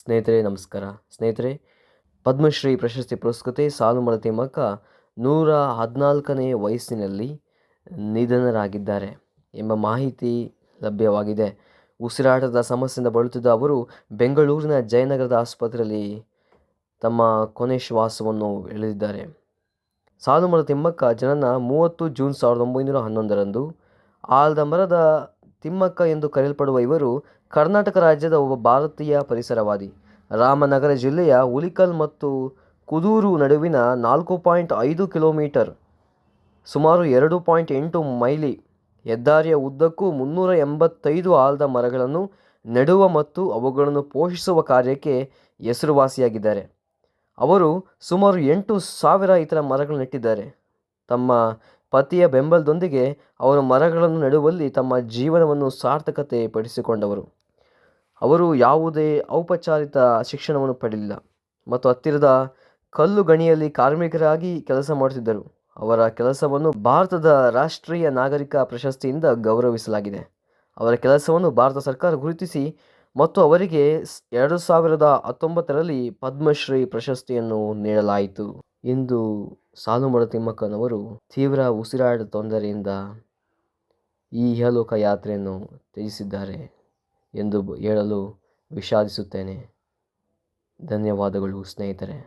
ಸ್ನೇಹಿತರೆ, ನಮಸ್ಕಾರ. ಸ್ನೇಹಿತರೆ, ಪದ್ಮಶ್ರೀ ಪ್ರಶಸ್ತಿ ಪುರಸ್ಕೃತೆ ಸಾಲುಮರ ತಿಮ್ಮಕ್ಕ ನೂರ ಹದಿನಾಲ್ಕನೇ ವಯಸ್ಸಿನಲ್ಲಿ ನಿಧನರಾಗಿದ್ದಾರೆ ಎಂಬ ಮಾಹಿತಿ ಲಭ್ಯವಾಗಿದೆ. ಉಸಿರಾಟದ ಸಮಸ್ಯೆಯಿಂದ ಬಳಲುತ್ತಿದ್ದ ಅವರು ಬೆಂಗಳೂರಿನ ಜಯನಗರದ ಆಸ್ಪತ್ರೆಯಲ್ಲಿ ತಮ್ಮ ಕೊನೆ ಶ್ವಾಸವನ್ನು ಎಳೆದಿದ್ದಾರೆ. ಸಾಲುಮರ ತಿಮ್ಮಕ್ಕ ಜನನ ಮೂವತ್ತು ಜೂನ್ ಸಾವಿರದ ಒಂಬೈನೂರ ಹನ್ನೊಂದರಂದು ಆಲದ ಮರದ ತಿಮ್ಮಕ್ಕ ಎಂದು ಕರೆಯಲ್ಪಡುವ ಇವರು ಕರ್ನಾಟಕ ರಾಜ್ಯದ ಒಬ್ಬ ಭಾರತೀಯ ಪರಿಸರವಾದಿ. ರಾಮನಗರ ಜಿಲ್ಲೆಯ ಹುಲಿಕಲ್ ಮತ್ತು ಕುದೂರು ನಡುವಿನ ನಾಲ್ಕು ಪಾಯಿಂಟ್ ಐದು ಕಿಲೋಮೀಟರ್ ಸುಮಾರು ಎರಡು ಪಾಯಿಂಟ್ ಎಂಟು ಮೈಲಿ ಹೆದ್ದಾರಿಯ ಉದ್ದಕ್ಕೂ ಮುನ್ನೂರ ಎಂಬತ್ತೈದು ಆಲದ ಮರಗಳನ್ನು ನೆಡುವ ಮತ್ತು ಅವುಗಳನ್ನು ಪೋಷಿಸುವ ಕಾರ್ಯಕ್ಕೆ ಹೆಸರುವಾಸಿಯಾಗಿದ್ದಾರೆ. ಅವರು ಸುಮಾರು ಎಂಟು ಸಾವಿರ ಇತರ ಮರಗಳು ನೆಟ್ಟಿದ್ದಾರೆ ತಮ್ಮ ಪತಿಯ ಬೆಂಬಲದೊಂದಿಗೆ ಅವರು ಮರಗಳನ್ನು ನೆಡುವಲ್ಲಿ ತಮ್ಮ ಜೀವನವನ್ನು ಸಾರ್ಥಕತೆ ಪಡಿಸಿಕೊಂಡವರು ಅವರು ಯಾವುದೇ ಔಪಚಾರಿಕ ಶಿಕ್ಷಣವನ್ನು ಪಡೆಯಲಿಲ್ಲ ಮತ್ತು ಹತ್ತಿರದ ಕಲ್ಲು ಗಣಿಯಲ್ಲಿ ಕಾರ್ಮಿಕರಾಗಿ ಕೆಲಸ ಮಾಡುತ್ತಿದ್ದರು. ಅವರ ಕೆಲಸವನ್ನು ಭಾರತದ ರಾಷ್ಟ್ರೀಯ ನಾಗರಿಕ ಪ್ರಶಸ್ತಿಯಿಂದ ಗೌರವಿಸಲಾಗಿದೆ. ಅವರ ಕೆಲಸವನ್ನು ಭಾರತ ಸರ್ಕಾರ ಗುರುತಿಸಿ ಮತ್ತು ಅವರಿಗೆ ಎರಡು ಸಾವಿರದ ಹತ್ತೊಂಬತ್ತರಲ್ಲಿ ಪದ್ಮಶ್ರೀ ಪ್ರಶಸ್ತಿಯನ್ನು ನೀಡಲಾಯಿತು. ಇಂದು ಸಾಲುಮರ ತಿಮ್ಮಕ್ಕನವರು ತೀವ್ರ ಉಸಿರಾಟದ ತೊಂದರೆಯಿಂದ ಈ ಇಹಲೋಕ ಯಾತ್ರೆಯನ್ನು ತ್ಯಜಿಸಿದ್ದಾರೆ ಎಂದು ಹೇಳಲು ವಿಷಾದಿಸುತ್ತೇನೆ. ಧನ್ಯವಾದಗಳು ಸ್ನೇಹಿತರೆ.